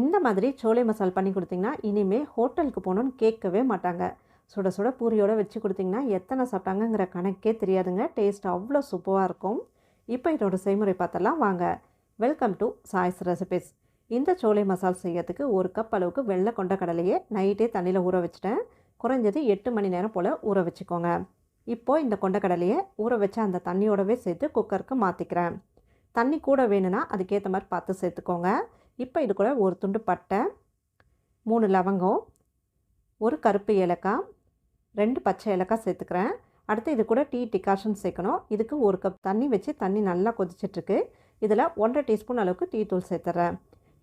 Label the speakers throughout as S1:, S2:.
S1: இந்த மாதிரி சோலை மசால் பண்ணி கொடுத்தீங்கன்னா இனிமேல் ஹோட்டலுக்கு போகணுன்னு கேட்கவே மாட்டாங்க. சுட சுட பூரியோட வச்சு கொடுத்தீங்கன்னா எத்தனை சாப்பிட்டாங்கங்கிற கணக்கே தெரியாதுங்க. டேஸ்ட் அவ்வளோ சூப்பராக இருக்கும். இப்போ இதோட செய்முறை பார்த்தலாம் வாங்க. வெல்கம் டு சாய்ஸ் ரெசிபிஸ் இந்த சோலை மசால் செய்யறதுக்கு ஒரு கப் அளவுக்கு வெள்ளை கொண்ட கடலையே நைட்டே தண்ணியில் ஊற வச்சுட்டேன். குறைஞ்சது எட்டு மணி நேரம் போல் ஊற வச்சுக்கோங்க. இப்போது இந்த கொண்டக்கடலையை ஊற வச்ச அந்த தண்ணியோடவே சேர்த்து குக்கருக்கு மாற்றிக்கிறேன் தண்ணி கூட வேணும்னா அதுக்கேற்ற மாதிரி பார்த்து சேர்த்துக்கோங்க. இப்போ இது கூட ஒரு துண்டு பட்டை மூணு லவங்கம் ஒரு கருப்பு ஏலக்காய் ரெண்டு பச்சை ஏலக்காய் சேர்த்துக்கிறேன். அடுத்து இது கூட டீ டிகாஷன் சேர்க்கணும். இதுக்கு ஒரு கப் தண்ணி வச்சு தண்ணி நல்லா கொதிச்சிட்ருக்கு. இதில் ஒன்றரை டீஸ்பூன் அளவுக்கு டீ தூள் சேர்த்துறேன்.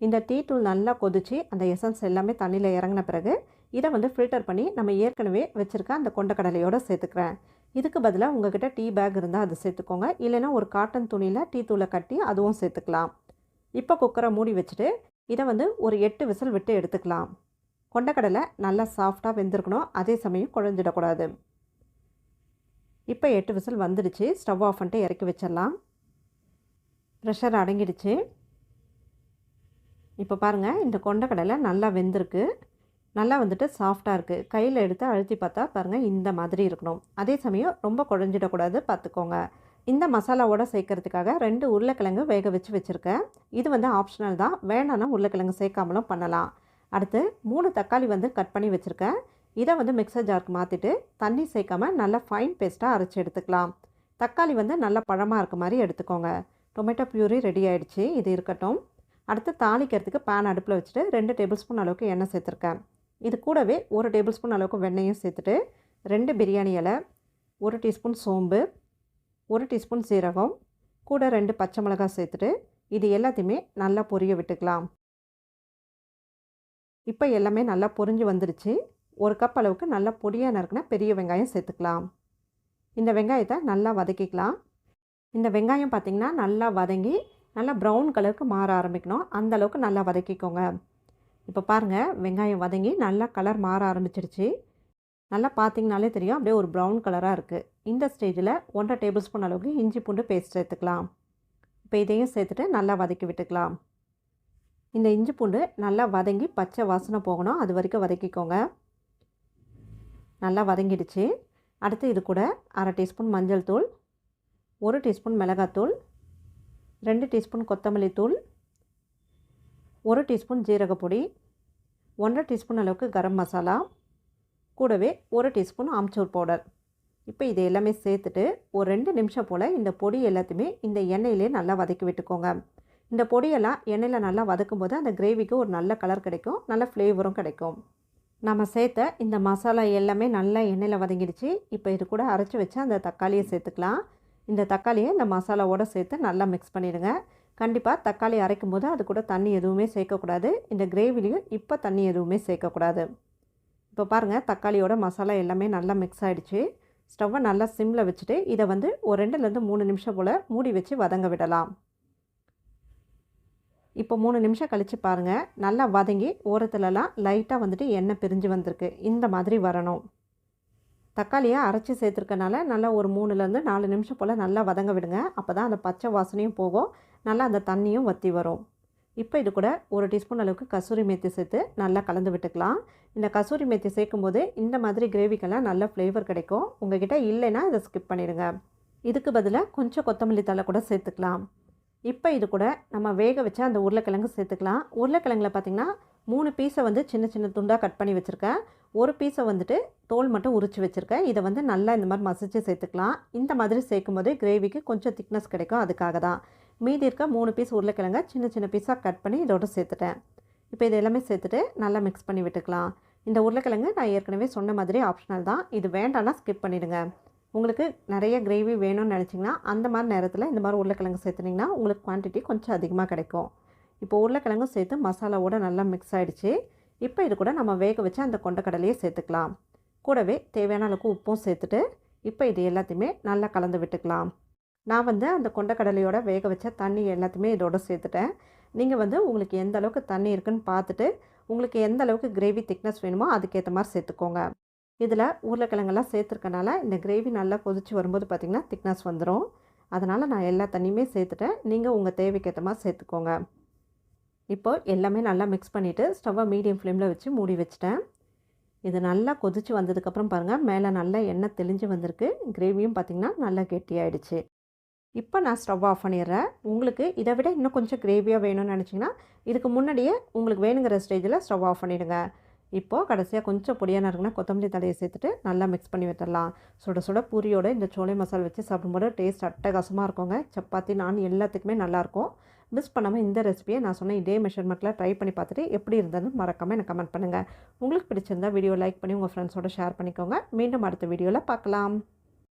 S1: இந்த டீ தூள் நல்லா கொதித்து அந்த எசன்ஸ் எல்லாமே தண்ணியில் இறங்கின பிறகு இதை வந்து ஃபில்டர் பண்ணி நம்ம ஏற்கனவே வச்சுருக்க அந்த கொண்டக்கடலையோடு சேர்த்துக்கிறேன். இதுக்கு பதிலாக உங்ககிட்ட டீ பேக் இருந்தால் அது சேர்த்துக்கோங்க. இல்லைன்னா ஒரு காட்டன் துணியில் டீ தூளை கட்டி அதுவும் சேர்த்துக்கலாம். இப்போ குக்கரை மூடி வச்சுட்டு இதை வந்து ஒரு எட்டு விசில் விட்டு எடுத்துக்கலாம். கொண்டக்கடலை நல்லா சாஃப்டாக வெந்திருக்கணும். அதே சமயம் குழஞ்சிடக்கூடாது. இப்போ எட்டு விசில் வந்துடுச்சு. ஸ்டவ் ஆஃப் பண்ணிட்டு இறக்கி வச்சிடலாம். ப்ரெஷர் அடங்கிடுச்சு. இப்போ பாருங்கள் இந்த கொண்டக்கடலை நல்லா வெந்திருக்கு. நல்லா வந்துட்டு சாஃப்டாக இருக்குது கையில் எடுத்து அழுத்தி பார்த்தா பாருங்கள் இந்த மாதிரி இருக்கணும். அதே சமயம் ரொம்ப குழஞ்சிடக்கூடாது பார்த்துக்கோங்க. இந்த மசாலாவோட சேர்க்கறதுக்காக ரெண்டு உருளைக்கிழங்கு வேக வச்சு வச்சுருக்கேன். இது வந்து ஆப்ஷனல் தான். வேணான்னா உருளைக்கிழங்கு சேர்க்காமலும் பண்ணலாம். அடுத்து மூணு தக்காளி வந்து கட் பண்ணி வச்சுருக்கேன். இதை வந்து மிக்சர் ஜாருக்கு மாற்றிட்டு தண்ணி சேர்க்காம நல்லா ஃபைன் பேஸ்ட்டாக அரைச்சி எடுத்துக்கலாம். தக்காளி வந்து நல்லா பழமாக இருக்க மாதிரி எடுத்துக்கோங்க. டொமேட்டோ பியூரி ரெடி ஆகிடுச்சு இது இருக்கட்டும். அடுத்து தாளிக்கிறதுக்கு பேன் அடுப்பில் வச்சுட்டு ரெண்டு டேபிள் ஸ்பூன் அளவுக்கு எண்ணெய் சேர்த்துருக்கேன். இது கூடவே ஒரு டேபிள் ஸ்பூன் அளவுக்கு வெண்ணெயும் சேர்த்துட்டு ரெண்டு பிரியாணி இலை ஒரு டீஸ்பூன் சோம்பு ஒரு டீஸ்பூன் சீரகம் கூட ரெண்டு பச்சை மிளகாய் சேர்த்துட்டு இது எல்லாத்தையுமே நல்லா பொரிய விட்டுக்கலாம். இப்போ எல்லாமே நல்லா பொரிஞ்சு வந்துடுச்சு ஒரு கப் அளவுக்கு நல்லா பொடியாக நறுக்குனா பெரிய வெங்காயம் சேர்த்துக்கலாம். இந்த வெங்காயத்தை நல்லா வதக்கிக்கலாம். இந்த வெங்காயம் பார்த்திங்கன்னா நல்லா வதங்கி நல்லா ப்ரௌன் கலருக்கு மாற ஆரம்பிக்கணும். அந்தளவுக்கு நல்லா வதக்கிக்கோங்க. இப்போ பாருங்கள் வெங்காயம் வதங்கி நல்லா கலர் மாற ஆரம்பிச்சிடுச்சு நல்லா பார்த்தீங்கனாலே தெரியும். அப்படியே ஒரு ப்ரௌன் கலராக இருக்குது இந்த ஸ்டேஜில் ஒன்றரை டேபிள் ஸ்பூன் அளவுக்கு இஞ்சி பூண்டு பேஸ்ட் சேர்த்துக்கலாம் இப்போ இதையும் சேர்த்துட்டு நல்லா வதக்கி விட்டுக்கலாம். இந்த இஞ்சி பூண்டு நல்லா வதங்கி பச்சை வாசனை போகணும். அது வரைக்கும் வதக்கிக்கோங்க. நல்லா வதங்கிடுச்சு. அடுத்து இது கூட அரை டீஸ்பூன் மஞ்சள் தூள் ஒரு டீஸ்பூன் மிளகாத்தூள் ரெண்டு டீஸ்பூன் கொத்தமல்லி தூள் ஒரு டீஸ்பூன் ஜீரகப்பொடி ஒன்றரை டீஸ்பூன் அளவுக்கு கரம் மசாலா கூடவே ஒரு டீஸ்பூன் ஆம்ச்சூர் பவுடர். இப்போ இது எல்லாமே சேர்த்துட்டு ஒரு ரெண்டு நிமிஷம் போல் இந்த பொடி எல்லாத்தையுமே இந்த எண்ணெயிலே நல்லா வதக்கி விட்டுக்கோங்க. இந்த பொடியெல்லாம் எண்ணெயில் நல்லா வதக்கும் போது அந்த கிரேவிக்கு ஒரு நல்ல கலர் கிடைக்கும் நல்ல ஃப்ளேவரும் கிடைக்கும். நம்ம சேர்த்த இந்த மசாலா எல்லாமே நல்லா எண்ணெயில் வதங்கிடுச்சு. இப்போ இது கூட அரைச்சி வச்சு அந்த தக்காளியை சேர்த்துக்கலாம். இந்த தக்காளியை இந்த மசாலாவோடு சேர்த்து நல்லா மிக்ஸ் பண்ணிவிடுங்க கண்டிப்பாக தக்காளி அரைக்கும் போது அது கூட தண்ணி எதுவுமே சேர்க்கக்கூடாது. இந்த கிரேவிலையும் இப்போ தண்ணி எதுவுமே சேர்க்கக்கூடாது. இப்போ பாருங்கள் தக்காளியோட மசாலா எல்லாமே நல்லா மிக்ஸ் ஆகிடுச்சு ஸ்டவ்வை நல்லா சிம்மில் வச்சுட்டு இதை வந்து ஒரு ரெண்டுலேருந்து மூணு நிமிஷம் போல் மூடி வச்சு வதங்க விடலாம். இப்போ மூணு நிமிஷம் கழித்து பாருங்கள் நல்லா வதங்கி ஓரத்துலலாம் லைட்டாக வந்துட்டு எண்ணெய் பிரிஞ்சு வந்திருக்கு. இந்த மாதிரி வரணும். தக்காளியை அரைச்சி சேர்த்துருக்கனால நல்லா ஒரு மூணுலேருந்து நாலு நிமிஷம் போல் நல்லா வதங்க விடுங்க. அப்போ தான் அந்த பச்சை வாசனையும் போகும். நல்லா அந்த தண்ணியும் வற்றி வரும். இப்போ இது கூட ஒரு டீஸ்பூன் அளவுக்கு கசூரி மேத்தி சேர்த்து நல்லா கலந்து விட்டுக்கலாம். இந்த கசூரி மேத்தி சேர்க்கும் போது இந்த மாதிரி கிரேவிக்கெல்லாம் நல்ல ஃப்ளேவர் கிடைக்கும். உங்ககிட்ட இல்லைன்னா இதை ஸ்கிப் பண்ணிடுங்க. இதுக்கு பதிலாக கொஞ்சம் கொத்தமல்லி தலை கூட சேர்த்துக்கலாம். இப்போ இது கூட நம்ம வேக வச்ச அந்த உருளைக்கிழங்கு சேர்த்துக்கலாம். உருளைக்கிழங்குல பார்த்திங்கன்னா மூணு பீஸை வந்து சின்ன சின்ன துண்டாக கட் பண்ணி வச்சுருக்கேன். ஒரு பீஸை வந்துட்டு தோல் மட்டும் உரித்து வச்சுருக்கேன். இதை வந்து நல்லா இந்த மாதிரி மசிச்சு சேர்த்துக்கலாம். இந்த மாதிரி சேர்க்கும் போது கிரேவிக்கு கொஞ்சம் திக்னஸ் கிடைக்கும். அதுக்காக தான். மீதி இருக்க மூணு பீஸ் உருளைக்கிழங்க சின்ன சின்ன பீஸாக கட் பண்ணி இதோட சேர்த்துட்டேன். இப்போ இது எல்லாமே சேர்த்துட்டு நல்லா மிக்ஸ் பண்ணி விட்டுக்கலாம். இந்த உருளைக்கிழங்கு நான் ஏற்கனவே சொன்ன மாதிரி ஆப்ஷனல் தான். இது வேண்டாம்னா ஸ்கிப் பண்ணிவிடுங்க உங்களுக்கு நிறைய கிரேவி வேணும்னு நினச்சிங்கன்னா அந்த மாதிரி நேரத்தில் இந்த மாதிரி உருளைக்கிழங்கு சேர்த்துனிங்கன்னா உங்களுக்கு குவான்டிட்டி கொஞ்சம் அதிகமாக கிடைக்கும். இப்போ உருளைக்கிழங்கும் சேர்த்து மசாலாவோட நல்லா மிக்ஸ் ஆகிடுச்சு இப்போ இது கூட நம்ம வேக வச்சு அந்த கொண்டக்கடலையே சேர்த்துக்கலாம். கூடவே தேவையான அளவுக்கு உப்பும் சேர்த்துட்டு இப்போ இது எல்லாத்தையுமே நல்லா கலந்து விட்டுக்கலாம். நான் வந்து அந்த கொண்டக்கடலையோட வேக வச்ச தண்ணி எல்லாத்தையுமே இதோட சேர்த்துட்டேன். நீங்கள் வந்து உங்களுக்கு எந்த அளவுக்கு தண்ணி இருக்குன்னு பார்த்துட்டு உங்களுக்கு எந்த அளவுக்கு கிரேவி திக்னஸ் வேணுமோ அதுக்கேற்ற மாதிரி சேர்த்துக்கோங்க. இதில் உருளைக்கிழங்கெல்லாம் சேர்த்துருக்கனால இந்த கிரேவி நல்லா கொதிச்சு வரும்போது பார்த்திங்கன்னா திக்னஸ் வந்துடும் அதனால் நான் எல்லா தண்ணியுமே சேர்த்துட்டேன். நீங்கள் உங்கள் தேவைக்கேற்ற மாதிரி சேர்த்துக்கோங்க. இப்போது எல்லாமே நல்லா மிக்ஸ் பண்ணிவிட்டு ஸ்டவ்வை மீடியம் ஃப்ளேமில் வச்சு மூடி வச்சுட்டேன். இது நல்லா கொதித்து வந்ததுக்கப்புறம் பாருங்கள் மேலே நல்லா எண்ணெய் தெளிஞ்சு வந்திருக்கு. கிரேவியும் பார்த்திங்கன்னா நல்லா கெட்டியாயிடுச்சு. இப்போ நான் ஸ்டவ் ஆஃப் பண்ணிடுறேன். உங்களுக்கு இதை விட இன்னும் கொஞ்சம் கிரேவியாக வேணும்னு நினச்சிங்கன்னா இதுக்கு முன்னாடியே உங்களுக்கு வேணுங்கிற ஸ்டேஜில் ஸ்டவ் ஆஃப் பண்ணிவிடுங்க இப்போது கடைசியாக கொஞ்சம் பொடியாக இருக்குன்னா கொத்தமல்லி தலையை சேர்த்துட்டு நல்லா மிக்ஸ் பண்ணி விட்டுடலாம் சுட சுட பூரியோட இந்த சோலை மசாலா வச்சு சாப்பிடும்போது டேஸ்ட் அட்டகாசமாக இருக்குங்க. சப்பாத்தி நான் எல்லாத்துக்குமே நல்லாயிருக்கும் மிஸ் பண்ணாமல் இந்த ரெசிபியை நான் சொன்ன இதே மெஷர்மெண்ட்டில் ட்ரை பண்ணி பார்த்துட்டு எப்படி இருந்ததுன்னு மறக்காமல் எனக்கு கமெண்ட் பண்ணுங்கள் உங்களுக்கு பிடிச்சிருந்தா வீடியோ லைக் பண்ணி உங்கள் ஃப்ரெண்ட்ஸோட ஷேர் பண்ணிக்கோங்க. மீண்டும் அடுத்த வீடியோவில் பார்க்கலாம்.